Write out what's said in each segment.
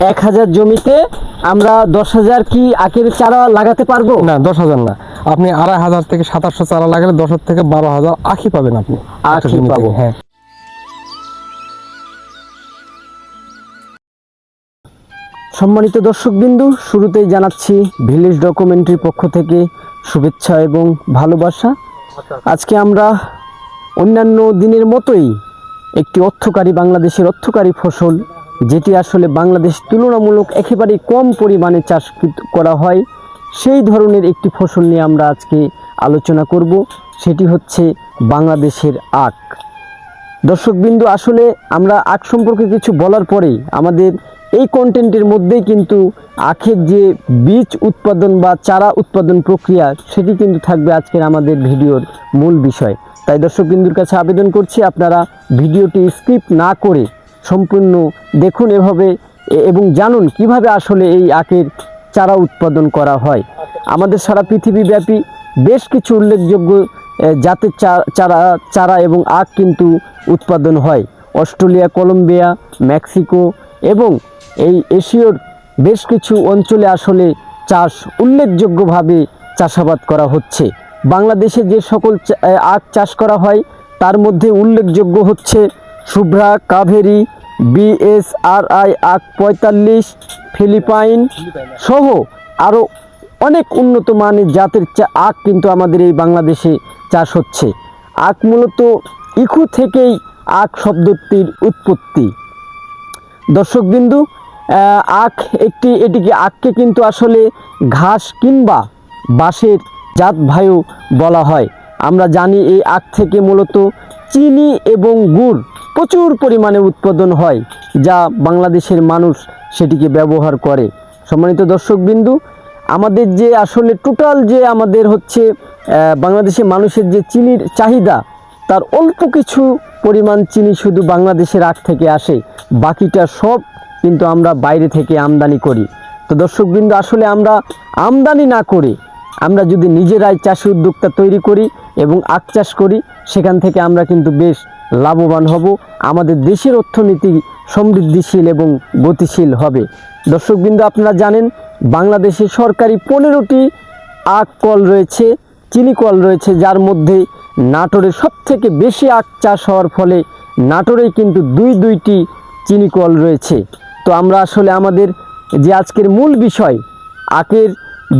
এক হাজার জমিতে আমরা দশ হাজার কি আখের চারা লাগাতে পারব? না দশ হাজার না। আপনি আড়াই হাজার থেকে সাতাশশো চারা লাগালে দশ থেকে বারো হাজার আখি পাবেন আপনি আখি পাবো। হ্যাঁ। সম্মানিত দর্শকবিন্দু শুরুতেই জানাচ্ছি ভিলেজ ডকুমেন্টারির পক্ষ থেকে শুভেচ্ছা এবং ভালোবাসা। আজকে আমরা অন্যান্য দিনের মতোই একটি অর্থকারী বাংলাদেশের অর্থকারী ফসল যেটি আসলে বাংলাদেশ তুলনামূলক একেবারেই কম পরিমাণে চাষ করা হয়, সেই ধরনের একটি ফসল নিয়ে আমরা আজকে আলোচনা করব, সেটি হচ্ছে বাংলাদেশের আখ। দর্শকবিন্দু, আসলে আমরা আখ সম্পর্কে কিছু বলার পরেই আমাদের এই কন্টেন্টের মধ্যেই কিন্তু আখের যে বীজ উৎপাদন বা চারা উৎপাদন প্রক্রিয়া, সেটি কিন্তু থাকবে আজকের আমাদের ভিডিওর মূল বিষয়। তাই দর্শকবিন্দুর কাছে আবেদন করছি, আপনারা ভিডিওটি স্কিপ না করে সম্পূর্ণ দেখুন এভাবে এবং জানুন কীভাবে আসলে এই আখের চারা উৎপাদন করা হয়। আমাদের সারা পৃথিবীব্যাপী বেশ কিছু উল্লেখযোগ্য জাতের চারা চারা এবং আখ কিন্তু উৎপাদন হয়। অস্ট্রেলিয়া, কলম্বিয়া, মেক্সিকো এবং এই এশিয়ার বেশ কিছু অঞ্চলে আসলে চাষ উল্লেখযোগ্যভাবে চাষাবাদ করা হচ্ছে। বাংলাদেশে যে সকল আখ চাষ করা হয়, তার মধ্যে উল্লেখযোগ্য হচ্ছে শুভ্রা কাভেরি বিএসআরআই আখ পঁয়তাল্লিশ, ফিলিপাইন সহ আরও অনেক উন্নত মানের জাতের চা- আখ কিন্তু আমাদের এই বাংলাদেশে চাষ হচ্ছে। আখ মূলত ইখু থেকেই আখ শব্দটির উৎপত্তি। দর্শকবিন্দু আখ একটি, এটিকে আখকে কিন্তু আসলে ঘাস কিংবা বাঁশের জাত ভায়ু বলা হয়। আমরা জানি এই আখ থেকে মূলত চিনি এবং গুড় প্রচুর পরিমাণে উৎপাদন হয় যা বাংলাদেশের মানুষ সেটিকে ব্যবহার করে। সম্মানিত দর্শকবিন্দু, আমাদের যে আসলে টোটাল যে আমাদের হচ্ছে বাংলাদেশের মানুষের যে চিনির চাহিদা, তার অল্প কিছু পরিমাণ চিনি শুধু বাংলাদেশের আখ থেকে আসে, বাকিটা সব কিন্তু আমরা বাইরে থেকে আমদানি করি। তো দর্শকবৃন্দ, আসলে আমরা আমদানি না করে, আমরা যদি নিজেরাই চাষি উদ্যোক্তা তৈরি করি এবং আখ চাষ করি, সেখান থেকে আমরা কিন্তু বেশ লাভবান হব। আমাদের দেশের অর্থনীতি সমৃদ্ধিশীল এবং গতিশীল হবে। দর্শকবৃন্দ, আপনারা জানেন, বাংলাদেশে সরকারি পনেরোটি আখ কল রয়েছে, চিনি কল রয়েছে, যার মধ্যে নাটোরে সব থেকে বেশি আখ চাষ হওয়ার ফলে নাটোরেই কিন্তু দুই দুইটি চিনি কল রয়েছে। তো আমরা আসলে আমাদের যে আজকের মূল বিষয়, আখের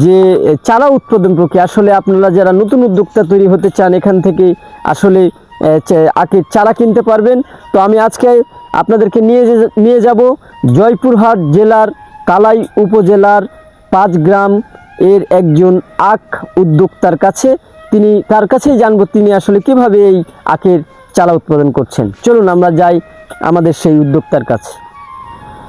যে চারা উৎপাদন প্রক্রিয়া, আসলে আপনারা যারা নতুন উদ্যোক্তা তৈরি হতে চান এখান থেকে আসলে আখের চারা কিনতে পারবেন। তো আমি আজকে আপনাদেরকে নিয়ে নিয়ে যাব জয়পুরহাট জেলার কালাই উপজেলার পাঁচ গ্রাম এর একজন আখ উদ্যোক্তার কাছে। তিনি, তার কাছেই জানব তিনি আসলে কীভাবে এই আখের চারা উৎপাদন করছেন। চলুন আমরা যাই আমাদের সেই উদ্যোক্তার কাছে।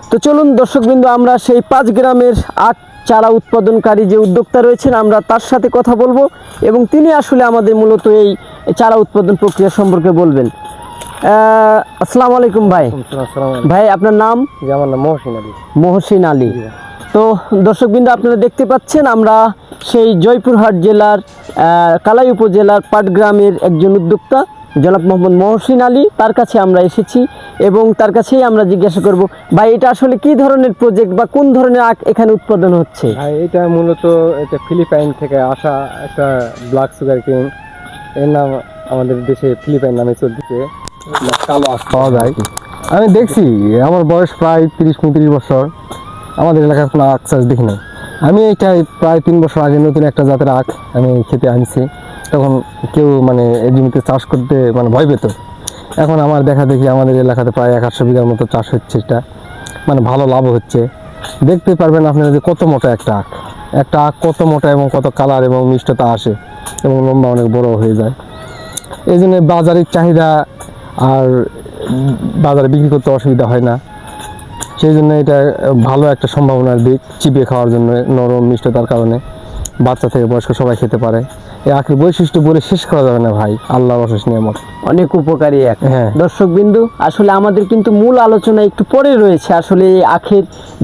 তো চলুন দর্শকবৃন্দ, আমরা সেই পাঁচ গ্রামের আখ চারা উৎপাদনকারী যে উদ্যোক্তা রয়েছেন, আমরা তার সাথে কথা বলব। এবং তিনি আসলে আমাদের মূলত এই চারা উৎপাদন প্রক্রিয়া সম্পর্কে বলবেন। আসসালামু আলাইকুম ভাই। ভাই আপনার নাম? আমার নাম মহসিন আলী। মহসিন আলী। তো দর্শকবৃন্দ আপনারা দেখতে পাচ্ছেন আমরা সেই জয়পুরহাট জেলার কালাই উপজেলার পাটগ্রামের একজন উদ্যোক্তা জনাব মোহাম্মদ মহসিন আলী তার কাছে আমরা এসেছি এবং তার কাছেই আমরা জিজ্ঞাসা করব ভাই এটা আসলে কি ধরনের প্রজেক্ট বা কোন ধরনের আখ এখানে উৎপাদন হচ্ছে? ভাই এটা মূলত এটা ফিলিপাইন থেকে আসা একটা ব্ল্যাক সুগার কেন এর নাম আমাদের দেশে ফিলিপাইন নামে চলতেছে। কালো আখ পাওয়া যায়। আমি দেখছি, আমার বয়স প্রায় তিরিশ পঁয়ত্রিশ বছর। আমাদের এলাকার কোনো আখ চাষ দেখি নাই। আমি এইটা প্রায় তিন বছর আগে নতুন একটা জাতের আখ আমি খেতে আনছি। তখন কেউ মানে এই জমিতে চাষ করতে মানে ভয় পেত। এখন আমার দেখা দেখি আমাদের এলাকাতে প্রায় এক আটশো বিঘার মতো চাষ হচ্ছে এটা। মানে ভালো লাভ হচ্ছে। দেখতে পারবেন আপনারা যে কত মোটা একটা আখ। একটা আখ কত মোটা এবং কত কালার এবং মিষ্টতা আসে এবং লম্বা অনেক বড় হয়ে যায়। এই জন্য বাজারের চাহিদা আর বাজারে বিক্রি করতে অসুবিধা হয় না। সেই জন্য এটা ভালো একটা সম্ভাবনার দিক চিপিয়ে খাওয়ার জন্য নরম মিষ্টতার কারণে বাচ্চা থেকে বয়স্ক সবাই খেতে পারে। এই আখের বৈশিষ্ট্য বলে শেষ করা যাবে না ভাই আল্লাহ অশেষ নিয়ামত। অনেক উপকারী এক দর্শক বিন্দু আসলে আমাদের কিন্তু মূল আলোচনা একটু পরে রয়েছে আসলে এই আখের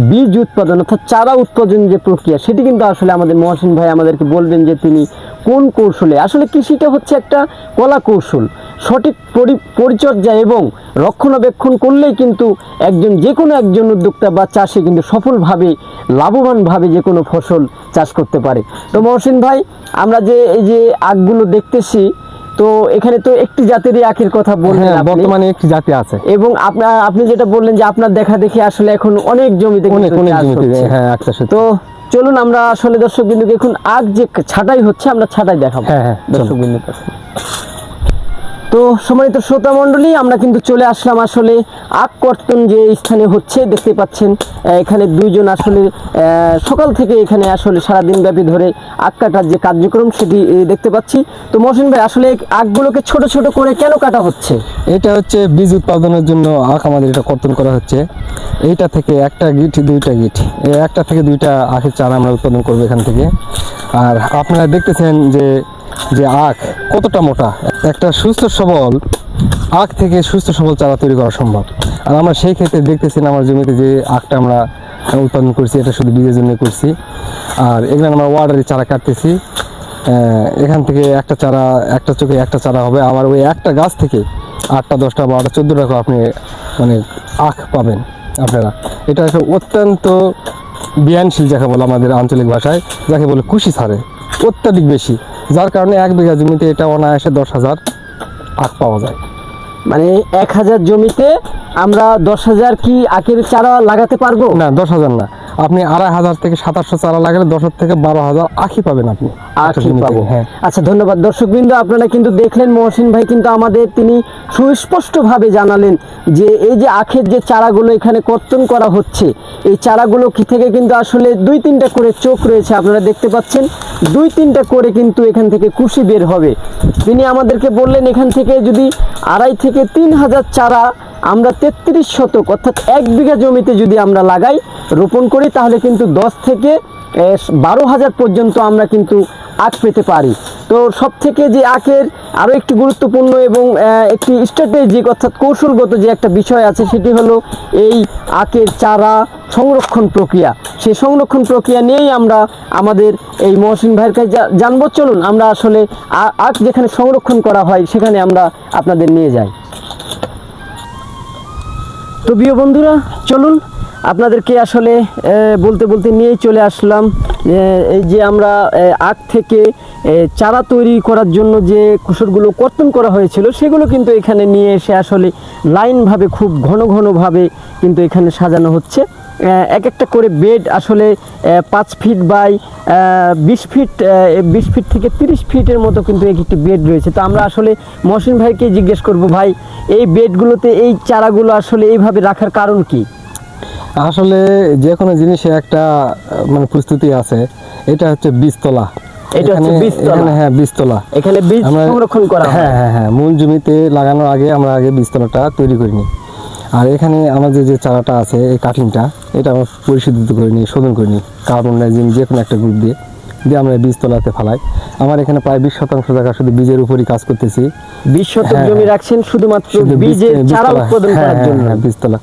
বীজ উৎপাদন অর্থাৎ চারা উৎপাদন যে প্রক্রিয়া সেটি কিন্তু আসলে আমাদের মহাসিন ভাই আমাদেরকে বলবেন যে তিনি কোন কৌশলে আসলে কৃষিটা হচ্ছে একটা কলা কৌশল। সঠিক পরি- পরিচর্যা এবং রক্ষণাবেক্ষণ করলেই কিন্তু একজন যে কোনো একজন উদ্যোক্তা বা চাষি কিন্তু সফলভাবে লাভবানভাবে যে কোনো ফসল চাষ করতে পারে। তো মহসিন ভাই আমরা যে এই যে আখগুলো দেখতেছি তো এখানে তো একটি জাতেরই আখের কথা বললেন হ্যাঁ বর্তমানে একটি জাতি আছে। এবং আপনার আপনি যেটা বললেন যে আপনার দেখা দেখি আসলে এখন অনেক জমিতে অনেক কিন্তু অনেক জমিতে হ্যাঁ আচ্ছা তো চলুন আমরা আসলে দর্শক বিন্দুকে এখন আগ যে ছাটাই হচ্ছে আমরা ছাটাই দেখাবো। হ্যাঁ, হ্যাঁ, দর্শক বিন্দুর কাছে। তো সম্মানিত শ্রোতা মণ্ডলী, আমরা কিন্তু চলে আসলাম আসলে আখ কর্তন যে স্থানে হচ্ছে, দেখতে পাচ্ছেন এখানে দুইজন আসলে সকাল থেকে এখানে আসলে সারাদিন ব্যাপী ধরে আখ কাটার যে কার্যক্রম সেটি দেখতে পাচ্ছি। তো মহসিন ভাই, আসলে এই আখগুলোকে ছোট ছোট করে কেন কাটা হচ্ছে? এটা হচ্ছে বীজ উৎপাদনের জন্য আখ আমাদের এটা কর্তন করা হচ্ছে। এইটা থেকে একটা গিট, দুইটা গিট। একটা থেকে দুইটা আখের চারা আমরা উৎপাদন করব এখান থেকে। আর আপনারা দেখতেছেন যে যে আখ কতটা মোটা? একটা সুস্থ সবল আখ থেকে সুস্থ সবল চারা তৈরি করা সম্ভব। আর আমরা সেই ক্ষেত্রে দেখতেছেন আমার জমিতে যে আখটা আমরা উৎপাদন করছি, এটা শুধু বীজের জন্য করছি। আর এখানে আমরা ওয়ার্ডারি চারা কাটতেছি। এখান থেকে একটা চারা, একটা চোখে একটা চারা হবে। আবার ওই একটা গাছ থেকে আটটা, দশটা বারোটা চোদ্দোটা আপনি মানে আখ পাবেন আপনারা। এটা একটা অত্যন্ত বিয়ানশীল যাকে বলে আমাদের আঞ্চলিক ভাষায়, যাকে বলে কুশি ছাড়ে অত্যাধিক বেশি। যার কারণে এক বিঘা জমিতে এটা অনায়াসে দশ হাজার আখ পাওয়া যায়। মানে এক হাজার জমিতে আমরা দশ হাজার কি আখের চারা লাগাতে পারব? না দশ হাজার না। আপনি আড়াই হাজার থেকে সাতাশশো চারা লাগালে দশ থেকে বারো হাজার আখই পাবেন আপনি। আখি পাবো। হ্যাঁ। আচ্ছা ধন্যবাদ। দর্শক বিন্দু আপনারা কিন্তু দেখলেন মহসিন ভাই কিন্তু আমাদের তিনি সুস্পষ্টভাবে জানালেন যে এই যে আখের যে চারাগুলো এখানে কর্তন করা হচ্ছে এই চারাগুলো কি থেকে কিন্তু আসলে দুই তিনটা করে চোখ রয়েছে আপনারা দেখতে পাচ্ছেন। দুই তিনটা করে কিন্তু এখান থেকে কুশি বের হবে। তিনি আমাদেরকে বললেন এখান থেকে যদি আড়াই থেকে তিন হাজার চারা আমরা তেত্রিশ শতক, অর্থাৎ এক বিঘা জমিতে যদি আমরা লাগাই, রোপণ করি, তাহলে কিন্তু দশ থেকে বারো হাজার পর্যন্ত আমরা কিন্তু আখ পেতে পারি। তো সব থেকে যে আখের আরও একটি গুরুত্বপূর্ণ এবং একটি স্ট্র্যাটেজিক অর্থাৎ কৌশলগত যে একটা বিষয় আছে, সেটি হলো এই আখের চারা সংরক্ষণ প্রক্রিয়া। সেই সংরক্ষণ প্রক্রিয়া নিয়েই আমরা আমাদের এই মহসিন ভাইয়ের কাছে জানব। চলুন, আমরা আসলে আখ যেখানে সংরক্ষণ করা হয়, সেখানে আমরা আপনাদের নিয়ে যাই। তো প্রিয় বন্ধুরা, চলুন আপনাদেরকে আসলে বলতে বলতে নিয়ে চলে আসলাম। এই যে আমরা আখ থেকে চারা তৈরি করার জন্য যে কুসরগুলো কর্তন করা হয়েছিল, সেগুলো কিন্তু এখানে নিয়ে এসে আসলে লাইনভাবে খুব ঘন ঘনভাবে কিন্তু এখানে সাজানো হচ্ছে। এক একটা করে বেড আসলে পাঁচ ফিট বাই বিশ ফিট বিশ ফিট থেকে তিরিশ ফিটের মতো কিন্তু এক একটি বেড রয়েছে। তো আমরা আসলে মহসিন ভাইকে জিজ্ঞেস করব ভাই এই বেডগুলোতে এই চারাগুলো আসলে এইভাবে রাখার কারণ কি? আসলে যে কোনো জিনিসে একটা মানে প্রস্তুতি আছে। এটা হচ্ছে বীজতলা। এটা হচ্ছে বীজতলা। হ্যাঁ বীজতলা। এখানে বীজ সংরক্ষণ করা হ্যাঁ? হ্যাঁ হ্যাঁ মূল জমিতে লাগানোর আগে আমরা আগে বীজতলাটা তৈরি করে নিই আর এখানে আমাদের যে চারাটা আছে এই কাটিংটা এটা আমরা পরিশোধিত করে নিই শোধন করে নিই। কার্বন ডাইজিন যে কোনো একটা গ্রুপ দিয়ে দিয়ে আমরা বীজতলাতে ফেলাই। আমার এখানে প্রায় বিশ শতাংশ জায়গা শুধু বীজের উপরই কাজ করতেছি। বিশ শতক হ্যাঁ, জমি হ্যাঁ। রাখছেন শুধুমাত্র বীজ- বীজের চারা। উৎপাদন হ্যাঁ, করার জন্য। বীজতলা।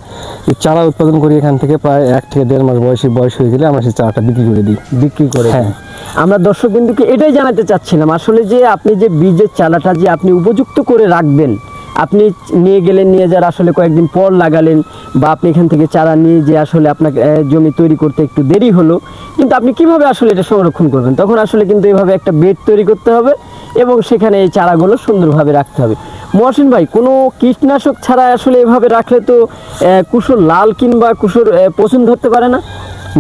এই চারা উৎপাদন করি এখান থেকে প্রায় এক থেকে দেড় মাস বয়সী বয়স হয়ে গেলে আমরা সেই চারাটা বিক্রি করে দিই। বিক্রি করে হ্যাঁ। আমরা দর্শক বিন্দুকে এটাই জানাতে চাচ্ছিলাম আসলে যে আপনি যে বীজের চারাটা যে আপনি উপযুক্ত করে রাখবেন আপনি নিয়ে গেলেন, নিয়ে যার আসলে কয়েকদিন পর লাগালেন বা আপনি এখান থেকে চারা নিয়ে যে আসলে আপনাকে জমি তৈরি করতে একটু দেরি হলো, কিন্তু আপনি কীভাবে আসলে এটা সংরক্ষণ করবেন? তখন আসলে কিন্তু এভাবে একটা বেড তৈরি করতে হবে এবং সেখানে এই চারাগুলো সুন্দরভাবে রাখতে হবে। মহসিন ভাই, কোনো কীটনাশক ছাড়া আসলে এভাবে রাখলে তো কুসুর লাল কিংবা কুসুর পচন ধরতে পারে না?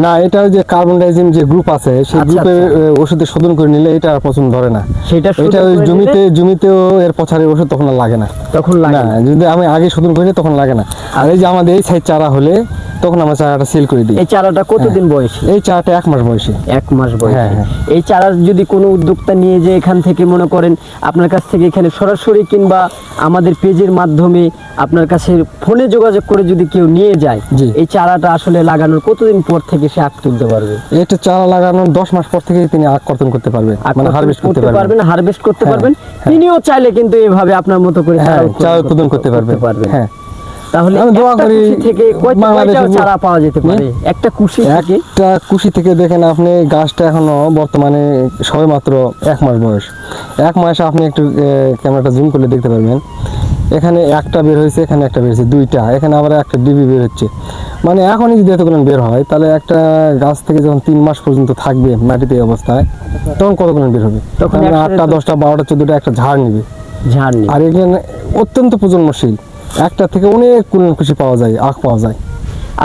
না এটা যে কার্বন ডাইজিন যে গ্রুপ আছে সেই আচ্ছা, গ্রুপে আচ্ছা। ওষুধে শোধন করে নিলে এটা আর পছন্দ ধরে না। সেটা এটা জমিতে জমিতেও এর পছারের ওষুধ তখন লাগে না। তখন লাগে না। যদি আমি আগে শোধন করি তখন লাগে না। আর এই যে আমাদের এই সাইড চারা হলে তখন আমরা চারাটা সেল করে দিই। এই চারাটা কতদিন বয়সী? এই চারাটা এক মাস বয়সী। এক মাস বয়স। হ্যাঁ, হ্যাঁ। এই চারা যদি কোনো উদ্যোক্তা নিয়ে যে এখান থেকে মনে করেন আপনার কাছ থেকে এখানে সরাসরি কিংবা আমাদের পেজের মাধ্যমে আপনার কাছে ফোনে যোগাযোগ করে যদি কেউ নিয়ে যায় এই চারাটা আসলে লাগানোর কতদিন পর থেকে সে আখ তুলতে পারবে। এটা চারা লাগানোর দশ মাস পর থেকে তিনি আখ কর্তন করতে পারবেন মানে হারভেস্ট করতে পারবেন। হারভেস্ট করতে হ্যাঁ, পারবেন। হ্যাঁ। তিনিও চাইলে কিন্তু এভাবে আপনার মতো করে হ্যাঁ চারা উৎপাদন করতে পারবেন। পারবেন। হ্যাঁ। তাহলে আমি দোয়া করি থেকে বাংলাদেশে চারা পাওয়া যেতে পারে? একটা কুশি থেকে? একটা কুশি থেকে দেখেন আপনি গাছটা এখনও বর্তমানে সবে মাত্র এক মাস বয়স। এক মাসে আপনি একটু ক্যামেরাটা জুম করলে দেখতে পারবেন। এখানে একটা বের হয়েছে এখানে একটা বের হয়েছে দুইটা। এখানে আবার একটা ডিবি বের হচ্ছে। মানে এখনই যদি এতগুলো বের হয় তাহলে একটা গাছ থেকে যখন তিন মাস পর্যন্ত থাকবে মাটিতে অবস্থায় তখন কতগুলো বের হবে? তখন আটটা দশটা বারোটা চোদ্দটা একটা ঝাড় নিবে। ঝাড় আর এখানে অত্যন্ত প্রজন্মশীল। একটা থেকে অনেক কুলন খুশি পাওয়া যায় আখ পাওয়া যায়।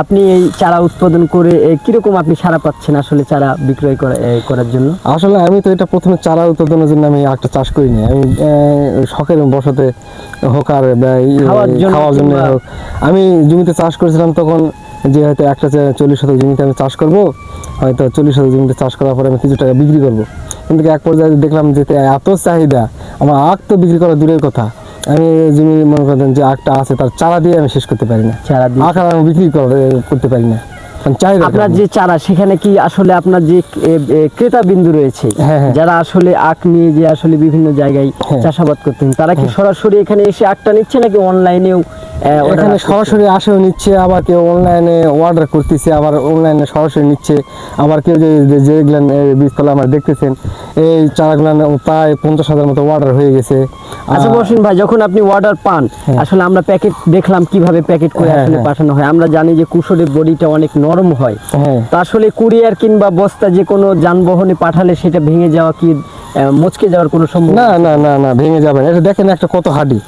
আপনি এই চারা উৎপাদন করে কীরকম আপনি সারা পাচ্ছেন আসলে চারা বিক্রয় করার জন্য? আসলে আমি তো এটা প্রথমে চারা উৎপাদনের জন্য আমি একটা চাষ করিনি। আমি শখের বসতে হোক আর খাওয়ার জন্য হোক। আমি জমিতে চাষ করেছিলাম তখন যে হয়তো একটা চল্লিশ শতক জমিতে আমি চাষ করব হয়তো চল্লিশ শতক জমিতে চাষ করার পরে আমি কিছু টাকা বিক্রি করব। কিন্তু এক পর্যায়ে দেখলাম যে এত চাহিদা আমার আখ তো বিক্রি করা দূরের কথা। আমি জমি মনে করেন যে আখটা আছে তার চারা দিয়ে আমি শেষ করতে পারি না। চারা দিয়ে? আখ আমি বিক্রি করে- করতে পারি না। আপনার যে চারা সেখানে কি আসলে আপনার যে ক্রেতা বিন্দু রয়েছে হ্যাঁ, হ্যাঁ। যারা আসলে আখ নিয়ে যে আসলে বিভিন্ন জায়গায় হ্যাঁ। চাষাবাদ করতেন তারা কি সরাসরি এখানে এসে আখটা নিচ্ছে নাকি অনলাইনেও এখানে সরাসরি আসেও নিচ্ছে আবার কেউ অনলাইনে অর্ডার করতেছে আবার অনলাইনে সরাসরি নিচ্ছে আবার কেউ যে যে- যেগুলো বীজতলা আমরা দেখতেছেন এই চারাগুলো প্রায় পঞ্চাশ হাজার মতো অর্ডার হয়ে গেছে আচ্ছা মহসিন ভাই যখন আপনি অর্ডার পান আসলে আমরা প্যাকেট দেখলাম কীভাবে প্যাকেট করে আসলে। পাঠানো হয় আমরা জানি যে কুশলের বডিটা অনেক নরম হয়। হ্যাঁ। তো আসলে কুরিয়ার কিংবা বস্তা যে কোনো যানবাহনে পাঠালে সেটা ভেঙে যাওয়া কি মচকে যাওয়ার কোনো সম্ভব না না না না ভেঙে যাবে না। এটা দেখেন একটা কত হাডি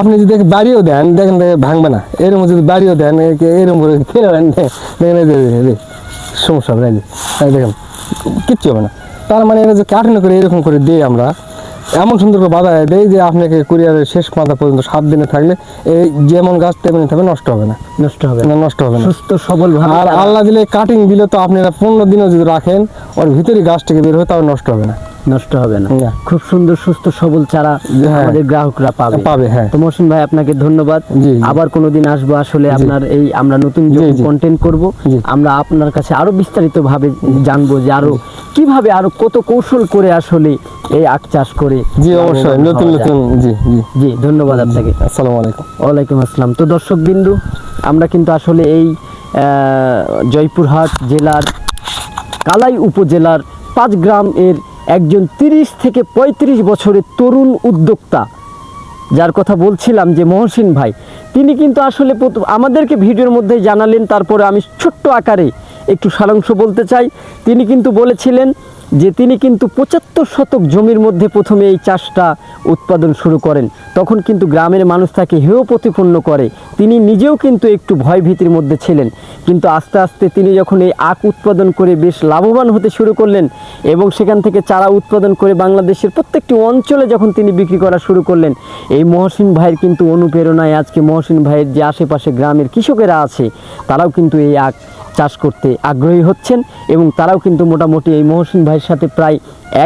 আপনি যদি বাড়িও দেন দেখেন ভাঙবে না। এরকম যদি বাড়িও দেন এরকম করে ফেলে দেন দেখেন সমস্যা হবে দেখেন কিচ্ছু হবে না। তার মানে এটা যে কাঠিন্য করে এরকম করে দিই আমরা এমন সুন্দর করে বাধা দেয় যে আপনাকে কুরিয়ারের শেষ মাথা পর্যন্ত সাত দিনে থাকলে এই যেমন গাছ তেমনি থাকবে নষ্ট হবে না। নষ্ট হবে। না নষ্ট হবে না। সুস্থ সবল আর আল্লাহ দিলে কাটিং দিলে তো আপনারা পনেরো দিনও যদি রাখেন ওর ভিতরে গাছটিকে বের হয় তাও নষ্ট হবে না। নষ্ট হবে না। খুব সুন্দর সুস্থ সবল চারা হ্যাঁ। আমাদের গ্রাহকরা পাবে। পাবে হ্যাঁ। তো মহসিন ভাই আপনাকে ধন্যবাদ। আবার কোনোদিন আসব আসলে আপনার এই আমরা নতুন জি। কন্টেন্ট করব আমরা আপনার কাছে আরও বিস্তারিত ভাবে জানব যে আরও কীভাবে আরও কত কৌশল করে আসলে এই আখ চাষ করে জি অবশ্যই। নতুন নতুন। জি জি। জি ধন্যবাদ আপনাকে। আসসালামু আলাইকুম। ওয়ালাইকুম আসসালাম। তো দর্শক বিন্দু আমরা কিন্তু আসলে এই জয়পুরহাট জেলার কালাই উপজেলার পাঁচ গ্রাম এর একজন তিরিশ থেকে পঁয়ত্রিশ বছরের তরুণ উদ্যোক্তা। যার কথা বলছিলাম যে মহসিন ভাই, তিনি কিন্তু আসলে আমাদেরকে ভিডিওর মধ্যে জানালেন, তারপরে আমি ছোট্ট আকারে একটু সারাংশ বলতে চাই। তিনি কিন্তু বলেছিলেন যে তিনি কিন্তু পঁচাত্তর শতক জমির মধ্যে প্রথমে এই চাষটা উৎপাদন শুরু করেন। তখন কিন্তু গ্রামের মানুষ তাকে হেয় প্রতিপন্ন করে। তিনি নিজেও কিন্তু একটু ভয় ভীতির মধ্যে ছিলেন। কিন্তু আস্তে আস্তে তিনি যখন এই আখ উৎপাদন করে বেশ লাভবান হতে শুরু করলেন এবং সেখান থেকে চারা উৎপাদন করে বাংলাদেশের প্রত্যেকটি অঞ্চলে যখন তিনি বিক্রি করা শুরু করলেন, এই মহসিন ভাইয়ের কিন্তু অনুপ্রেরণায় আজকে মহসিন ভাইয়ের যে আশেপাশে গ্রামের কৃষকেরা আছে, তারাও কিন্তু এই আখ চাষ করতে আগ্রহী হচ্ছেন এবং তারাও কিন্তু মোটামুটি এই মহসিন ভাইয়ের সাথে প্রায়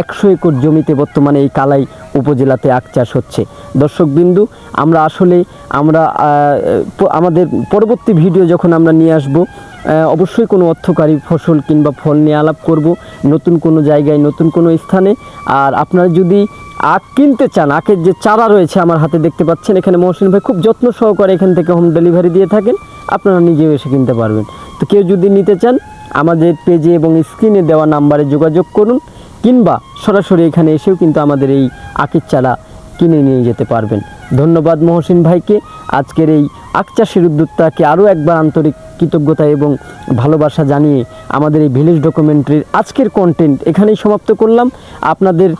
একশো একর জমিতে বর্তমানে এই কালাই উপজেলাতে আখ চাষ হচ্ছে। দর্শক বিন্দু, আমরা আসলে আমরা আমাদের পরবর্তী ভিডিও যখন আমরা নিয়ে আসব অবশ্যই কোনো অর্থকারী ফসল কিংবা ফল নিয়ে আলাপ করব নতুন কোনো জায়গায়, নতুন কোনো স্থানে। আর আপনারা যদি আখ কিনতে চান, আখের যে চারা রয়েছে আমার হাতে দেখতে পাচ্ছেন, এখানে মহসিন ভাই খুব যত্ন সহকারে এখান থেকে হোম ডেলিভারি দিয়ে থাকেন। আপনারা নিজেও এসে কিনতে পারবেন। তো কেউ যদি নিতে চান, আমাদের পেজে এবং স্ক্রিনে দেওয়া নাম্বারে যোগাযোগ করুন, কিংবা সরাসরি এখানে এসেও কিন্তু আমাদের এই আখের চারা কিনে নিয়ে যেতে পারবেন। ধন্যবাদ মহসিন ভাইকে। আজকের এই আখ চাষের উদ্যোক্তাকে আরও একবার আন্তরিক কৃতজ্ঞতা এবং ভালোবাসা জানিয়ে আমাদের এই ভিলেজ ডকুমেন্টারির আজকের কন্টেন্ট এখানেই সমাপ্ত করলাম। আপনাদের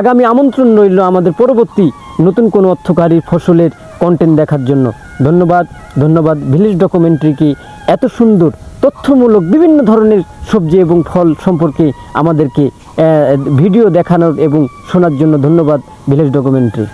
আগামী আমন্ত্রণ রইল আমাদের পরবর্তী নতুন কোনো অর্থকারী ফসলের কন্টেন্ট দেখার জন্য। ধন্যবাদ ধন্যবাদ। ভিলেজ ডকুমেন্টারিকে এত সুন্দর, তথ্যমূলক বিভিন্ন ধরনের সবজি এবং ফল সম্পর্কে আমাদেরকে ভিডিও দেখানোর এবং শোনার জন্য ধন্যবাদ ভিলেজ ডকুমেন্টারি